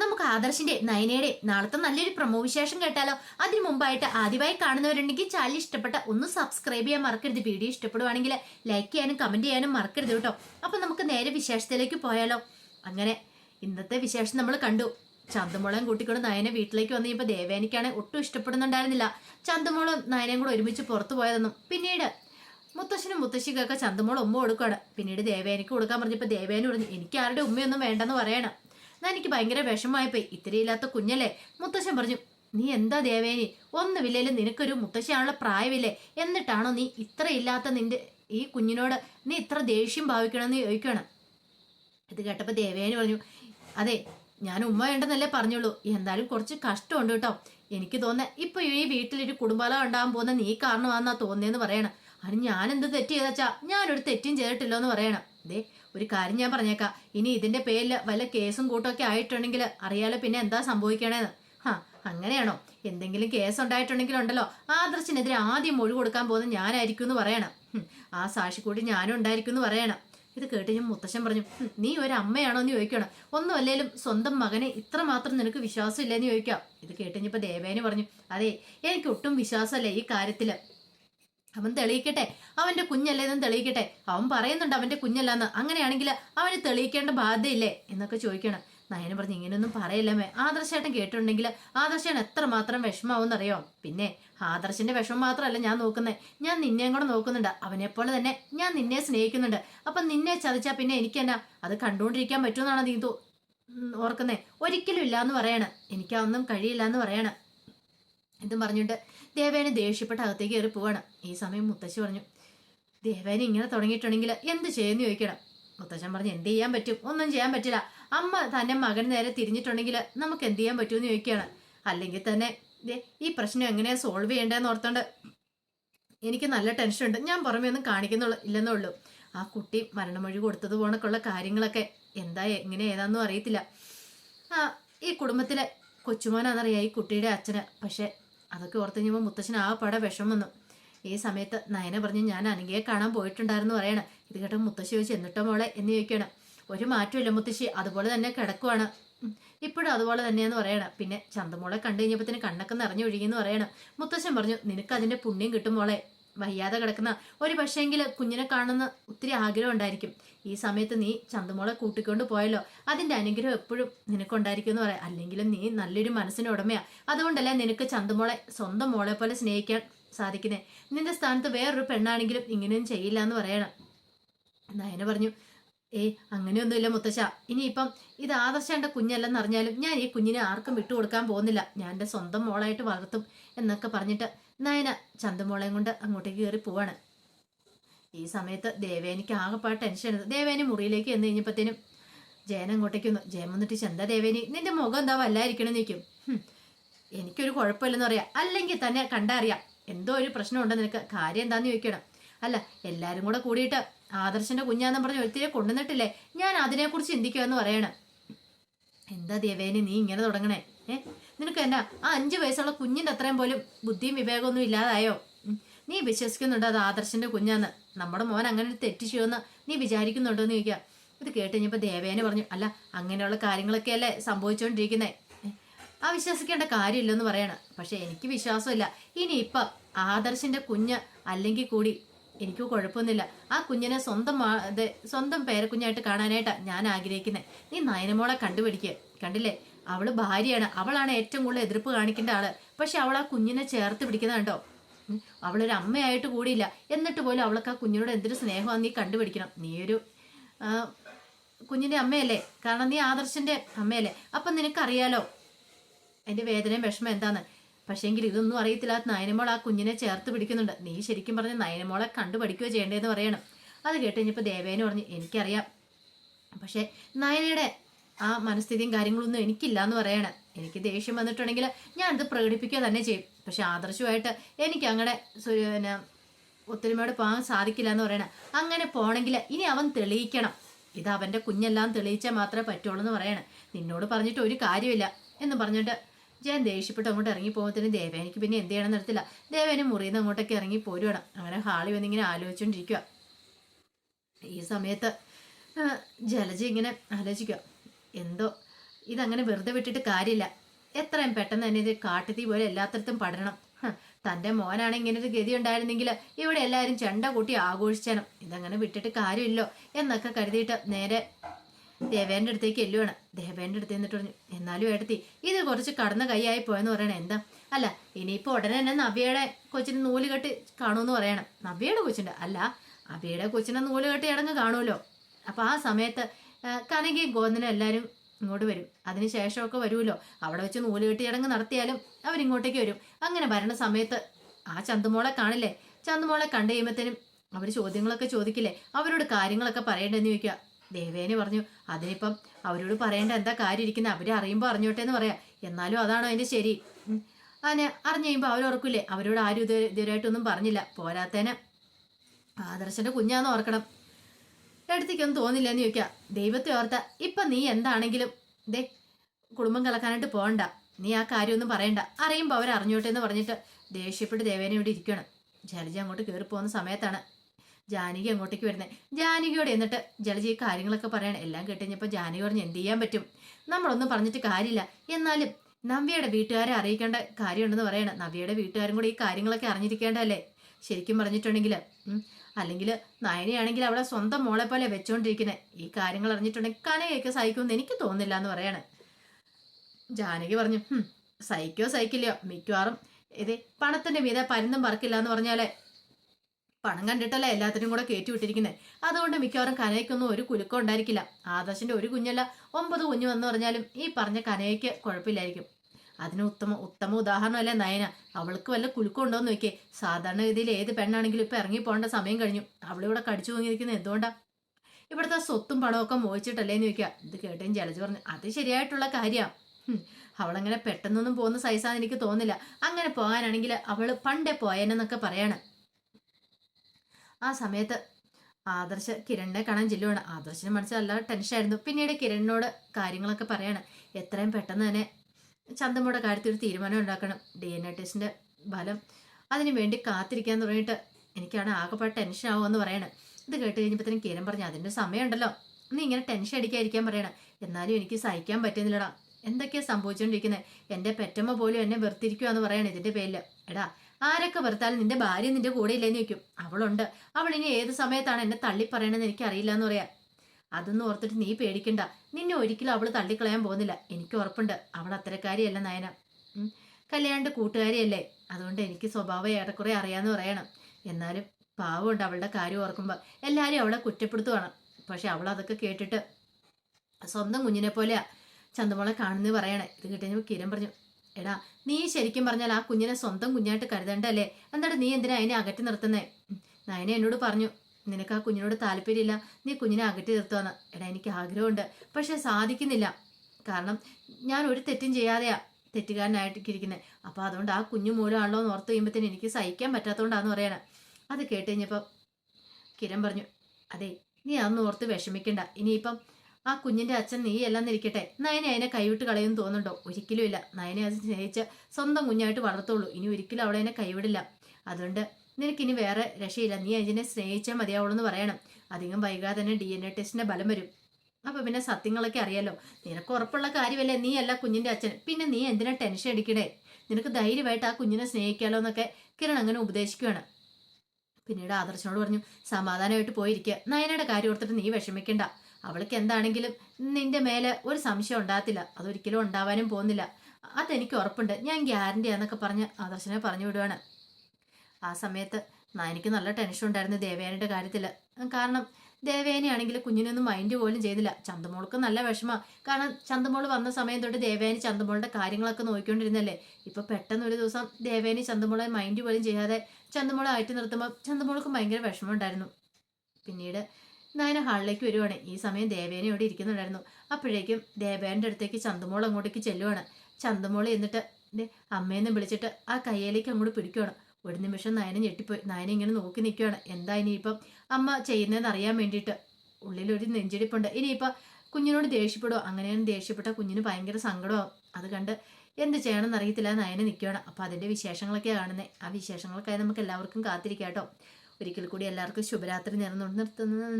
നമുക്ക് ആദർശിന്റെ നയനയുടെ നാളത്തെ നല്ലൊരു പ്രമോ വിശേഷം കേട്ടാലോ? അതിനു മുമ്പായിട്ട് ആദ്യമായി കാണുന്നവരുണ്ടെങ്കിൽ ചാനൽ ഇഷ്ടപ്പെട്ട ഒന്ന് സബ്സ്ക്രൈബ് ചെയ്യാൻ മറക്കരുത്. വീഡിയോ ഇഷ്ടപ്പെടുവാണെങ്കിൽ ലൈക്ക് ചെയ്യാനും കമന്റ് ചെയ്യാനും മറക്കരുത് കേട്ടോ. അപ്പൊ നമുക്ക് നേരെ വിശേഷത്തിലേക്ക് പോയാലോ? അങ്ങനെ ഇന്നത്തെ വിശേഷം നമ്മൾ കണ്ടു. ചന്തമോളം കൂട്ടിക്കൊണ്ട് നയനെ വീട്ടിലേക്ക് വന്നു കഴിഞ്ഞപ്പോൾ ദേവേനിക്കാണ് ഒട്ടും ഇഷ്ടപ്പെടുന്നുണ്ടായിരുന്നില്ല. ചന്തമോളും നയനയും കൂടെ ഒരുമിച്ച് പുറത്തു പോയതെന്നും. പിന്നീട് മുത്തശ്ശനും മുത്തശ്ശിക്കൊക്കെ ചന്തമോൾ ഉമ്മ കൊടുക്കുകയാണ് പിന്നീട് ദേവേനിക്ക് കൊടുക്കാൻ പറഞ്ഞപ്പോൾ ദേവേനു പറഞ്ഞു എനിക്ക് ആരുടെ ഉമ്മയൊന്നും വേണ്ടെന്ന് പറയണം. എന്നാ എനിക്ക് ഭയങ്കര വിഷമമായിപ്പോയി ഇത്തിരിയില്ലാത്ത കുഞ്ഞല്ലേ? മുത്തശ്ശൻ പറഞ്ഞു നീ എന്താ ദേവേനി? ഒന്നുമില്ലേലും നിനക്കൊരു മുത്തശ്ശിയാണുള്ള പ്രായമില്ലേ? എന്നിട്ടാണോ നീ ഇത്രയില്ലാത്ത നിന്റെ ഈ കുഞ്ഞിനോട് നീ ഇത്ര ദേഷ്യം ഭാവിക്കണമെന്ന് ചോദിക്കണം ഇത് കേട്ടപ്പോൾ ദേവേനി പറഞ്ഞു അതെ ഞാൻ ഉമ്മ വേണ്ടെന്നല്ലേ പറഞ്ഞുള്ളൂ. എന്തായാലും കുറച്ച് കഷ്ടമുണ്ട് കേട്ടോ. എനിക്ക് തോന്നുന്നത് ഇപ്പൊ ഈ വീട്ടിലൊരു കുടുംബാലം ഉണ്ടാകാൻ പോകുന്ന നീ കാരണമാണെന്നാ തോന്നിയെന്ന് പറയണം. അതിന് ഞാൻ തെറ്റ് ചെയ്താച്ചാ? ഞാനൊരു തെറ്റും ചെയ്തിട്ടില്ലോ എന്ന് പറയണം. ദേ ഒരു കാര്യം ഞാൻ പറഞ്ഞേക്കാം. ഇനി ഇതിന്റെ പേരിൽ വല്ല കേസും കൂട്ടൊക്കെ ആയിട്ടുണ്ടെങ്കിൽ അറിയാലോ പിന്നെ എന്താ സംഭവിക്കണേന്ന്. ഹാ അങ്ങനെയാണോ? എന്തെങ്കിലും കേസ് ഉണ്ടായിട്ടുണ്ടെങ്കിൽ ഉണ്ടായിട്ടുണ്ടെങ്കിലുണ്ടല്ലോ ആദർശിനെതിരെ ആദ്യം മൊഴി കൊടുക്കാൻ പോകുന്ന ഞാനായിരിക്കും എന്ന് പറയണം. ആ സാക്ഷി കൂടി ഞാനും ഉണ്ടായിരിക്കും എന്ന് പറയണം. ഇത് കേട്ട് ഞാൻ മുത്തശ്ശൻ പറഞ്ഞു നീ ഒരു അമ്മയാണോ എന്ന് ചോദിക്കണം. ഒന്നും അല്ലേലും സ്വന്തം മകനെ ഇത്ര മാത്രം നിനക്ക് വിശ്വാസം ഇല്ലെന്ന് ചോദിക്കാം. ഇത് കേട്ട് ദേവേനെ പറഞ്ഞു അതെ എനിക്ക് ഒട്ടും വിശ്വാസമല്ല ഈ കാര്യത്തിൽ. അവൻ തെളിയിക്കട്ടെ? അവന്റെ കുഞ്ഞല്ലേന്ന് തെളിയിക്കട്ടെ? അവൻ പറയുന്നുണ്ട് അവന്റെ കുഞ്ഞല്ലാന്ന്. അങ്ങനെയാണെങ്കിൽ അവന് തെളിയിക്കേണ്ട ബാധ്യതയില്ലേ? എന്നൊക്കെ ചോദിക്കണം നയന പറഞ്ഞു ഇങ്ങനെയൊന്നും പറയില്ലമ്മേ ആദർശേട്ടൻ കേട്ടിട്ടുണ്ടെങ്കിൽ ആദർശേട്ടൻ എത്ര മാത്രം വിഷമാവുന്നറിയോ പിന്നെ ആദർശന്റെ വിഷമം മാത്രമല്ല ഞാൻ നോക്കുന്നത് ഞാൻ നിന്നെയും കൂടെ നോക്കുന്നുണ്ട്. അവനെപ്പോലെ തന്നെ ഞാൻ നിന്നെ സ്നേഹിക്കുന്നുണ്ട്. അപ്പൊ നിന്നെ ചതിച്ചാ പിന്നെ എനിക്ക് എന്നാ അത് കണ്ടുകൊണ്ടിരിക്കാൻ പറ്റുമെന്നാണ് നീ ഓർക്കുന്നേ? ഒരിക്കലും ഇല്ല എന്ന് പറയണം. എനിക്കതൊന്നും കഴിയില്ല എന്ന് പറയണം. ഇതും പറഞ്ഞിട്ട് ദേവേനെ ദേഷ്യപ്പെട്ട് അകത്തേക്ക് കയറി പോവാണ്. ഈ സമയം മുത്തശ്ശി പറഞ്ഞു ദേവേനെ ഇങ്ങനെ തുടങ്ങിയിട്ടുണ്ടെങ്കിൽ എന്ത് ചെയ്യുമെന്ന് ചോദിക്കണം. മുത്തശ്ശൻ പറഞ്ഞു എന്ത് ചെയ്യാൻ പറ്റും? ഒന്നും ചെയ്യാൻ പറ്റില്ല. അമ്മ തന്നെ മകൻ നേരെ തിരിഞ്ഞിട്ടുണ്ടെങ്കിൽ നമുക്ക് എന്ത് ചെയ്യാൻ പറ്റുമെന്ന് ചോദിക്കുകയാണ്. അല്ലെങ്കിൽ തന്നെ ഈ പ്രശ്നം എങ്ങനെയാ സോൾവ് ചെയ്യേണ്ടതെന്ന് ഓർത്തോണ്ട് എനിക്ക് നല്ല ടെൻഷൻ ഉണ്ട്. ഞാൻ പുറമേ ഒന്നും കാണിക്കുന്നുള്ളൂ ഇല്ലെന്നേ ഉള്ളൂ ആ കുട്ടി മരണമൊഴി കൊടുത്തത് പോണക്കുള്ള കാര്യങ്ങളൊക്കെ എന്താ എങ്ങനെ ഏതാന്നും അറിയത്തില്ല. ആ ഈ കുടുംബത്തിലെ കൊച്ചുമോനാണെന്നറിയാം ഈ കുട്ടിയുടെ അച്ഛന്. പക്ഷെ അതൊക്കെ ഓർത്ത് കഴിഞ്ഞപ്പോൾ മുത്തച്ഛൻ ആ പട വിഷം വന്നു. ഈ സമയത്ത് നയന പറഞ്ഞ് ഞാൻ അനഘയെ കാണാൻ പോയിട്ടുണ്ടായിരുന്നു പറയണം. ഇത് കേട്ടോ മുത്തശ്ശി ചോദിച്ചു എന്നിട്ടോ മോളെ? എന്ന് ചോദിക്കണം ഒരു മാറ്റമില്ല മുത്തശ്ശി അതുപോലെ തന്നെ കിടക്കുവാണ്. ഇപ്പോഴും അതുപോലെ തന്നെയെന്ന് പറയണം. പിന്നെ ചന്തമോളെ കണ്ടു കഴിഞ്ഞപ്പോൾ തന്നെ കണ്ണൊക്കെ നിറഞ്ഞു ഒഴുകിയെന്ന് പറയണം. മുത്തശ്ശൻ പറഞ്ഞു നിനക്ക് അതിന്റെ പുണ്യം കിട്ടും മോളെ. വയ്യാതെ കിടക്കുന്ന ഒരു പക്ഷേങ്കിൽ കുഞ്ഞിനെ കാണുന്ന ഒത്തിരി ആഗ്രഹം ഉണ്ടായിരിക്കും. ഈ സമയത്ത് നീ ചന്തമോളെ കൂട്ടിക്കൊണ്ട് പോയല്ലോ. അതിന്റെ അനുഗ്രഹം എപ്പോഴും നിനക്കുണ്ടായിരിക്കും എന്ന് പറയാം. അല്ലെങ്കിലും നീ നല്ലൊരു മനസ്സിന് ഉടമയാ. അതുകൊണ്ടല്ലേ നിനക്ക് ചന്തമോളെ സ്വന്തം മോളെ പോലെ സ്നേഹിക്കാൻ സാധിക്കുന്നത് നിന്റെ സ്ഥാനത്ത് വേറൊരു പെണ്ണാണെങ്കിലും ഇങ്ങനെയൊന്നും ചെയ്യില്ല എന്ന് പറയണം. നയന പറഞ്ഞു ഏയ് അങ്ങനെയൊന്നുമില്ല മുത്തശ്ശ. ഇനിയിപ്പം ഇത് ആദർശേണ്ട കുഞ്ഞല്ലെന്ന് അറിഞ്ഞാലും ഞാൻ ഈ കുഞ്ഞിനെ ആർക്കും വിട്ടുകൊടുക്കാൻ പോകുന്നില്ല. ഞാൻ എന്റെ സ്വന്തം മോളായിട്ട് വളർത്തും എന്നൊക്കെ പറഞ്ഞിട്ട് നയന ചന്തമോളെയും കൊണ്ട് അങ്ങോട്ടേക്ക് കയറി പോവാണ്. ഈ സമയത്ത് ദേവേനിക്ക് ആകെപ്പാട് ടെൻഷൻ ദേവേനി മുറിയിലേക്ക് എന്ന് കഴിഞ്ഞപ്പോഴത്തേനും ജയൻ അങ്ങോട്ടേക്ക് വന്നു. ജയൻ വന്നിട്ട് ചെന്താ ദേവേനി? നിന്റെ മുഖം എന്താ വല്ലായിരിക്കണം നിൽക്കും എനിക്കൊരു കുഴപ്പമില്ലെന്ന് പറയാം. അല്ലെങ്കിൽ തന്നെ കണ്ടറിയാം. എന്തോ ഒരു പ്രശ്നം ഉണ്ടോ നിനക്ക്. കാര്യം എന്താന്ന് ചോദിക്കണം. അല്ല എല്ലാരും കൂടെ കൂടിയിട്ട് ആദർശന്റെ കുഞ്ഞാന്ന് പറഞ്ഞ് ഒരുത്തിരെ കൊണ്ടുവന്നിട്ടില്ലേ? ഞാൻ അതിനെക്കുറിച്ച് ചിന്തിക്കുമെന്ന് പറയണം. എന്താ ദേവേനി നീ ഇങ്ങനെ തുടങ്ങണേ? ഏഹ് നിനക്ക് എന്നാ ആ അഞ്ചു വയസ്സുള്ള കുഞ്ഞിന്റെ അത്രയും പോലും ബുദ്ധിയും വിവേകമൊന്നും ഇല്ലാതായോ. നീ വിശ്വസിക്കുന്നുണ്ടോ അത് ആദർശന്റെ കുഞ്ഞാന്ന്? നമ്മുടെ മോൻ അങ്ങനെ ഒരു തെറ്റ് ചെയ്യുമെന്ന് നീ വിചാരിക്കുന്നുണ്ടോ എന്ന് ചോദിക്കുക ഇത് കേട്ട് കഴിഞ്ഞപ്പോൾ ദേവേന പറഞ്ഞു അല്ല അങ്ങനെയുള്ള കാര്യങ്ങളൊക്കെ അല്ലേ സംഭവിച്ചുകൊണ്ടിരിക്കുന്നേ ആ വിശ്വസിക്കേണ്ട കാര്യമില്ലെന്ന് പറയണം. പക്ഷെ എനിക്ക് വിശ്വാസമില്ല. ഇനി ഇപ്പം ആദർശിന്റെ കുഞ്ഞ് അല്ലെങ്കിൽ കൂടി എനിക്ക് കുഴപ്പമൊന്നുമില്ല. ആ കുഞ്ഞിനെ സ്വന്തം സ്വന്തം പേരക്കുഞ്ഞായിട്ട് കാണാനായിട്ടാണ് ഞാൻ ആഗ്രഹിക്കുന്നത് നീ നയനമോളെ കണ്ടുപിടിക്കുക കണ്ടില്ലേ? അവൾ ഭാര്യയാണ്. അവളാണ് ഏറ്റവും കൂടുതൽ എതിർപ്പ് കാണിക്കേണ്ട ആൾ. പക്ഷെ അവൾ ആ കുഞ്ഞിനെ ചേർത്ത് പിടിക്കുന്ന കണ്ടോ? ഉം, അവളൊരു അമ്മയായിട്ട് കൂടിയില്ല. എന്നിട്ട് പോലും അവൾക്ക് ആ കുഞ്ഞിനോട് എന്തൊരു സ്നേഹമാണ് നീ കണ്ടുപിടിക്കണം. നീ ഒരു കുഞ്ഞിന്റെ അമ്മയല്ലേ? കാരണം നീ ആദർശന്റെ അമ്മയല്ലേ? അപ്പം നിനക്കറിയാലോ എന്റെ വേദനയും വിഷമം എന്താന്ന്? പക്ഷേങ്കിൽ ഇതൊന്നും അറിയത്തില്ലാത്ത നയനമോൾ ആ കുഞ്ഞിനെ ചേർത്ത് പിടിക്കുന്നുണ്ട്. നീ ശരിക്കും പറഞ്ഞ നയനമോളെ കണ്ടു പഠിക്കുകയോ ചെയ്യേണ്ടതെന്ന് പറയണം. അത് കേട്ട് കഴിഞ്ഞപ്പോൾ ദേവേന പറഞ്ഞു എനിക്കറിയാം. പക്ഷേ നയനയുടെ ആ മനസ്ഥിതിയും കാര്യങ്ങളൊന്നും എനിക്കില്ല എന്ന് പറയണം. എനിക്ക് ദേഷ്യം വന്നിട്ടുണ്ടെങ്കിൽ ഞാനത് പ്രകടിപ്പിക്കുക തന്നെ ചെയ്യും. പക്ഷെ ആദർശമായിട്ട് എനിക്ക് അങ്ങനെ പിന്നെ ഒത്തൊരുമയോട് പോകാൻ സാധിക്കില്ല എന്ന് പറയണ അങ്ങനെ പോണെങ്കിൽ ഇനി അവൻ തെളിയിക്കണം. ഇത് അവന്റെ കുഞ്ഞെല്ലാം തെളിയിച്ചാൽ മാത്രമേ പറ്റുള്ളൂ എന്ന് പറയണേ നിന്നോട് പറഞ്ഞിട്ട് ഒരു കാര്യമില്ല എന്ന് പറഞ്ഞിട്ട് ജയൻ ദേഷ്യപ്പെട്ട് അങ്ങോട്ട് ഇറങ്ങി പോകുന്നതിന് ദേവേനിക്ക് പിന്നെ എന്ത് ചെയ്യണം നിർത്തില്ല ദേവേനെ മുറിയിൽ നിന്ന് അങ്ങോട്ടൊക്കെ ഇറങ്ങി പോരുവാണ്. അങ്ങനെ ഹാളി വന്നിങ്ങനെ ആലോചിച്ചുകൊണ്ടിരിക്കുക ഈ സമയത്ത് ജലജ ഇങ്ങനെ ആലോചിക്കുക എന്തോ ഇതങ്ങനെ വെറുതെ വിട്ടിട്ട് കാര്യമില്ല. എത്രയും പെട്ടെന്ന് തന്നെ ഇത് കാട്ടുതീ പോലെ എല്ലാത്തരത്തും പടരണം. തന്റെ മോനാണ് ഇങ്ങനെ ഒരു ഗതി ഉണ്ടായിരുന്നെങ്കിൽ ഇവിടെ എല്ലാവരും ചെണ്ട കൂട്ടി ആഘോഷിച്ചണം. ഇതങ്ങനെ വിട്ടിട്ട് കാര്യമില്ലോ എന്നൊക്കെ കരുതിയിട്ട് നേരെ ദേവേന്റെ അടുത്തേക്ക് എല്ലുവാണ് ദേവേന്റെ അടുത്ത് നിന്നിട്ട് പറഞ്ഞു എന്നാലും എടുത്തി ഇത് കുറച്ച് കടന്ന കൈയായി പോയെന്ന് പറയണേ എന്താ? അല്ല ഇനിയിപ്പോ ഉടനെ തന്നെ നവ്യയുടെ കൊച്ചിന് നൂൽ കെട്ടി കാണുമെന്ന് പറയണം. നവ്യയുടെ കൊച്ചിന്റെ? അല്ല അബിയുടെ കൊച്ചിനെ നൂൽ കെട്ടി ഇടങ്ങ് കാണുമല്ലോ. അപ്പൊ ആ സമയത്ത് കനകി കനകയും ഗോന്തനും എല്ലാവരും ഇങ്ങോട്ട് വരും. അതിന് ശേഷമൊക്കെ വരുമല്ലോ. അവിടെ വെച്ച് നൂൽ കെട്ടി ഇടങ്ങ് നടത്തിയാലും അവരിങ്ങോട്ടേക്ക് വരും. അങ്ങനെ വരണ സമയത്ത് ആ ചന്തുമോളെ കാണില്ലേ? ചന്തുമോളെ കണ്ടു കഴിയുമ്പോഴത്തേനും അവർ ചോദ്യങ്ങളൊക്കെ ചോദിക്കില്ലേ? അവരോട് കാര്യങ്ങളൊക്കെ പറയേണ്ടതെന്ന് ചോദിക്കുക. ദേവേനെ പറഞ്ഞു അതിനിപ്പം അവരോട് പറയേണ്ട എന്താ കാര്യം ഇരിക്കുന്നത് അവരെ അറിയുമ്പോൾ അറിഞ്ഞോട്ടെ എന്ന് പറയാം. എന്നാലും അതാണോ അതിന്റെ ശരി? അങ്ങനെ അറിഞ്ഞു കഴിയുമ്പോൾ അവരോർക്കില്ലേ അവരോട് ആരും ഇത് ഇതുവരെയായിട്ടൊന്നും പറഞ്ഞില്ല. പോരാത്തേനെ ആദർശന്റെ കുഞ്ഞാന്ന് ഓർക്കണം. എടുത്തേക്കൊന്നും തോന്നില്ല എന്ന് ചോദിക്കാം. ദൈവത്തെ ഓർത്ത ഇപ്പൊ നീ എന്താണെങ്കിലും ദേ കുടുംബം കലക്കാനായിട്ട് പോകണ്ട. നീ ആ കാര്യമൊന്നും പറയണ്ട. അറിയുമ്പോൾ അവർ അറിഞ്ഞോട്ടെ എന്ന് പറഞ്ഞിട്ട് ദേഷ്യപ്പെട്ട് ദേവേനെ ഇവിടെ ഇരിക്കണം ജലജ അങ്ങോട്ട് കയറി പോകുന്ന സമയത്താണ് ജാനകി അങ്ങോട്ടേക്ക് വരുന്നത് ജാനകിയോട് എന്നിട്ട് ജലജ ഈ കാര്യങ്ങളൊക്കെ പറയണം. എല്ലാം കേട്ടുകഴിഞ്ഞപ്പോൾ ജാനകി പറഞ്ഞ് എന്ത് ചെയ്യാൻ പറ്റും? നമ്മളൊന്നും പറഞ്ഞിട്ട് കാര്യമില്ല. എന്നാലും നവ്യയുടെ വീട്ടുകാരെ അറിയിക്കേണ്ട കാര്യമുണ്ടെന്ന് പറയണം. നവ്യയുടെ വീട്ടുകാരും കൂടി ഈ കാര്യങ്ങളൊക്കെ അറിഞ്ഞിരിക്കേണ്ടതല്ലേ? ശരിക്കും പറഞ്ഞിട്ടുണ്ടെങ്കിൽ അല്ലെങ്കിൽ നയനയാണെങ്കിൽ അവളെ സ്വന്തം മോളെ പോലെ വെച്ചോണ്ടിരിക്കുന്നത് ഈ കാര്യങ്ങൾ അറിഞ്ഞിട്ടുണ്ടെങ്കിൽ കനകയൊക്കെ സഹിക്കുമെന്ന് എനിക്ക് തോന്നുന്നില്ല എന്ന് പറയാണ്. ജാനകി പറഞ്ഞു "ഹും, സഹിക്കോ സഹിക്കില്ലയോ മിക്കവാറും ഇത് പണത്തിന്റെ മീതെ പരുന്നും പറക്കില്ല എന്ന് പറഞ്ഞാലേ പണം കണ്ടിട്ടല്ല എല്ലാത്തിനും കൂടെ കയറ്റി വിട്ടിരിക്കുന്നത് അതുകൊണ്ട് മിക്കവാറും കനയ്ക്കൊന്നും ഒരു കുലുക്കം ഉണ്ടായിരിക്കില്ല. ആദർശിന്റെ ഒരു കുഞ്ഞല്ല ഒമ്പത് കുഞ്ഞു എന്ന് പറഞ്ഞാലും ഈ പറഞ്ഞ കനയ്ക്ക് കുഴപ്പമില്ലായിരിക്കും. അതിന് ഉത്തമ ഉത്തമ ഉദാഹരണമല്ലേ നയന? അവൾക്ക് വല്ല കുലുക്കം ഉണ്ടോ എന്ന് നോക്കിയേ. സാധാരണഗതിയിൽ ഏത് പെണ്ണാണെങ്കിലും ഇപ്പൊ ഇറങ്ങി പോകേണ്ട സമയം കഴിഞ്ഞു. അവളിവിടെ കടിച്ചു തൂങ്ങിയിരിക്കുന്നത് എന്തുകൊണ്ടാ? ഇവിടുത്തെ സ്വത്തും പണമൊക്കെ മോഹിച്ചിട്ടല്ലേ എന്ന് ചോദിക്കുക. ഇത് കേട്ടേം ജലജ പറഞ്ഞു അത് ശരിയായിട്ടുള്ള കാര്യമാണ് അവളങ്ങനെ പെട്ടെന്നൊന്നും പോകുന്ന സൈസാന്ന് എനിക്ക് തോന്നില്ല അങ്ങനെ പോകാനാണെങ്കിൽ അവൾ പണ്ടേ പോയേനെന്നൊക്കെ പറയാണ്. ആ സമയത്ത് ആദർശ കിരണിനെ കാണാൻ ചെല്ലുവാണ്. ആദർശിന് മനസ്സിൽ നല്ല ടെൻഷനായിരുന്നു പിന്നീട് കിരണിനോട് കാര്യങ്ങളൊക്കെ പറയാണ്. എത്രയും പെട്ടെന്ന് തന്നെ ചന്തമ്മയുടെ കാര്യത്തിൽ ഒരു തീരുമാനം ഉണ്ടാക്കണം. ഡി എൻ എ ടെസ്റ്റിന്റെ ഫലം അതിന് വേണ്ടി കാത്തിരിക്കാൻ തുടങ്ങിയിട്ട് എനിക്കാണ് ആകെപ്പാട് ടെൻഷൻ ആവുമെന്ന് പറയണം. ഇത് കേട്ട് കഴിഞ്ഞപ്പോഴത്തേനും കീരം പറഞ്ഞു അതിന്റെ സമയമുണ്ടല്ലോ. നീ ഇങ്ങനെ ടെൻഷൻ അടിക്കാതിരിക്കാൻ പറയണം. എന്നാലും എനിക്ക് സഹിക്കാൻ പറ്റുന്നില്ലടാ. എന്തൊക്കെയാണ് സംഭവിച്ചുകൊണ്ടിരിക്കുന്നത് എന്റെ പെറ്റമ്മ പോലും എന്നെ വെറുത്തിരിക്കുക എന്ന് പറയണം ഇതിന്റെ പേരിൽ എടാ ആരൊക്കെ വെറുത്താലും നിന്റെ ഭാര്യ നിന്റെ കൂടെ ഇല്ലെന്ന് വെക്കും അവളുണ്ട്. അവൾ ഇനി ഏത് സമയത്താണ് എന്നെ തള്ളി പറയണമെന്ന് എനിക്ക് അറിയില്ല എന്ന് പറയാം. അതൊന്നും ഓർത്തിട്ട് നീ പേടിക്കണ്ട. നിന്നെ ഒരിക്കലും അവൾ തള്ളിക്കളയാൻ പോകുന്നില്ല. എനിക്ക് ഉറപ്പുണ്ട്. അവൾ അത്തരക്കാരിയല്ല നയന. ഉം. കല്യാണ്ട് കൂട്ടുകാരിയല്ലേ? അതുകൊണ്ട് എനിക്ക് സ്വഭാവം ഏറെക്കുറെ അറിയാന്ന് പറയണം. എന്നാലും പാവമുണ്ട് അവളുടെ കാര്യം ഓർക്കുമ്പോൾ എല്ലാവരും അവളെ കുറ്റപ്പെടുത്തുവാണ്. പക്ഷെ അവൾ അതൊക്കെ കേട്ടിട്ട് സ്വന്തം കുഞ്ഞിനെ പോലെയാ ചന്തമോളെ കാണുന്നത് പറയണേ. ഇത് കിട്ടിയപ്പോൾ കിരൺ പറഞ്ഞു എടാ നീ ശരിക്കും പറഞ്ഞാൽ ആ കുഞ്ഞിനെ സ്വന്തം കുഞ്ഞായിട്ട് കരുതണ്ടല്ലേ എന്താണ് നീ എന്തിനാ അതിനെ അകറ്റി നിർത്തുന്നേ. നയന എന്നോട് പറഞ്ഞു നിനക്ക് ആ കുഞ്ഞിനോട് താല്പര്യമില്ല. നീ കുഞ്ഞിനെ അകറ്റി നിർത്തുവാന്ന്. എടാ എനിക്ക് ആഗ്രഹമുണ്ട്. പക്ഷെ സാധിക്കുന്നില്ല. കാരണം ഞാൻ ഒരു തെറ്റും ചെയ്യാതെയാ തെറ്റുകാരനായിട്ട് ഇരിക്കുന്നത് അപ്പൊ അതുകൊണ്ട് ആ കുഞ്ഞു മൂലമാണല്ലോ എന്ന് ഓർത്ത് കഴിയുമ്പോഴത്തേന് എനിക്ക് സഹിക്കാൻ പറ്റാത്തതുകൊണ്ടാണെന്ന് പറയണേ. അത് കേട്ട് കഴിഞ്ഞപ്പോൾ കിരൺ പറഞ്ഞു അതെ നീ അതൊന്നും ഓർത്ത് വിഷമിക്കണ്ട. ഇനിയിപ്പം ആ കുഞ്ഞിന്റെ അച്ഛൻ നീ എല്ലാം നിൽക്കട്ടെ. നയനെ അതിനെ കൈവിട്ട് കളയുമെന്ന് തോന്നുന്നുണ്ടോ? ഒരിക്കലും ഇല്ല. നയനെ അത് സ്നേഹിച്ച് സ്വന്തം കുഞ്ഞായിട്ട് വളർത്തുള്ളൂ. ഇനി ഒരിക്കലും അവളെ അതിനെ കൈവിടില്ല. അതുകൊണ്ട് നിനക്കിനി വേറെ രക്ഷയില്ല. നീ അതിനെ സ്നേഹിച്ചാൽ മതിയാവുള്ളൂ എന്ന് പറയണം. അധികം വൈകാതെ തന്നെ ഡി എൻ എ ടെസ്റ്റിന്റെ ബലം വരും. അപ്പൊ പിന്നെ സത്യങ്ങളൊക്കെ അറിയാലോ. നിനക്ക് ഉറപ്പുള്ള കാര്യമല്ലേ? നീ അല്ല കുഞ്ഞിന്റെ അച്ഛൻ. പിന്നെ നീ എന്തിനാ ടെൻഷൻ അടിക്കണേ? നിനക്ക് ധൈര്യമായിട്ട് ആ കുഞ്ഞിനെ സ്നേഹിക്കാലോ എന്നൊക്കെ കിരൺ അങ്ങനെ ഉപദേശിക്കുകയാണ് പിന്നീട് ആദർശനോട് പറഞ്ഞു സമാധാനമായിട്ട് പോയിരിക്കുക. നയനയുടെ കാര്യം ഓർത്തിട്ട് നീ വിഷമിക്കണ്ട. അവൾക്ക് എന്താണെങ്കിലും നിന്റെ മേലെ ഒരു സംശയം ഉണ്ടാകത്തില്ല. അതൊരിക്കലും ഉണ്ടാവാനും പോകുന്നില്ല. അതെനിക്ക് ഉറപ്പുണ്ട്. ഞാൻ ഗ്യാരണ്ടിയാന്നൊക്കെ പറഞ്ഞ് ആദർശനെ പറഞ്ഞു വിടുവാണ്. ആ സമയത്ത് എനിക്ക് നല്ല ടെൻഷൻ ഉണ്ടായിരുന്നു ദേവയാനിയുടെ കാര്യത്തിൽ കാരണം ദേവേനയാണെങ്കിൽ കുഞ്ഞിനൊന്നും മൈൻഡ് പോലും ചെയ്തില്ല. ചന്തമോൾക്ക് നല്ല വിഷമമാണ് കാരണം ചന്തമോൾ വന്ന സമയം തൊട്ട് ദേവേനി ചന്തമോളുടെ കാര്യങ്ങളൊക്കെ നോക്കിക്കൊണ്ടിരുന്നല്ലേ. ഇപ്പൊ പെട്ടെന്ന് ഒരു ദിവസം ദേവേനി ചന്തമോളെ മൈൻഡ് പോലും ചെയ്യാതെ ചന്തമോളെ ആയിട്ട് നിർത്തുമ്പോൾ ചന്തമോൾക്ക് ഭയങ്കര വിഷമം ഉണ്ടായിരുന്നു. പിന്നീട് നയന ഹാളിലേക്ക് വരുവാണ്. ഈ സമയം ദേവേനെ ഇവിടെ ഇരിക്കുന്നുണ്ടായിരുന്നു. അപ്പോഴേക്കും ദേവേന്റെ അടുത്തേക്ക് ചന്തമോൾ അങ്ങോട്ടേക്ക് ചെല്ലുവാണ്. ചന്തമോൾ എന്നിട്ട് അമ്മയെന്ന് വിളിച്ചിട്ട് ആ കയ്യിലേക്ക് അങ്ങോട്ട് പിടിക്കുവാണ്. ഒരു നിമിഷം നയന ഞെട്ടിപ്പോയി. നയന ഇങ്ങനെ നോക്കി നിൽക്കുകയാണ്. എന്താ ഇനിയിപ്പം? അമ്മ ചെയ്യുന്നതെന്ന് അറിയാൻ വേണ്ടിയിട്ട്. ഉള്ളിലൊരു നെഞ്ചിടിപ്പുണ്ട്. ഇനിയിപ്പം കുഞ്ഞിനോട് ദേഷ്യപ്പെടുമോ അങ്ങനെയാണ് ദേഷ്യപ്പെട്ട കുഞ്ഞിന് ഭയങ്കര സങ്കടമാവും. അത് കണ്ട് എന്ത് ചെയ്യണമെന്ന് അറിയത്തില്ല നയന നിൽക്കുകയാണ്. അപ്പം അതിന്റെ വിശേഷങ്ങളൊക്കെ കാണുന്നത് ആ വിശേഷങ്ങൾക്കായി നമുക്ക് എല്ലാവർക്കും കാത്തിരിക്കാം കേട്ടോ. ഒരിക്കൽ കൂടി എല്ലാവർക്കും ശുഭരാത്രി നേർന്നു നിർത്തുന്നത്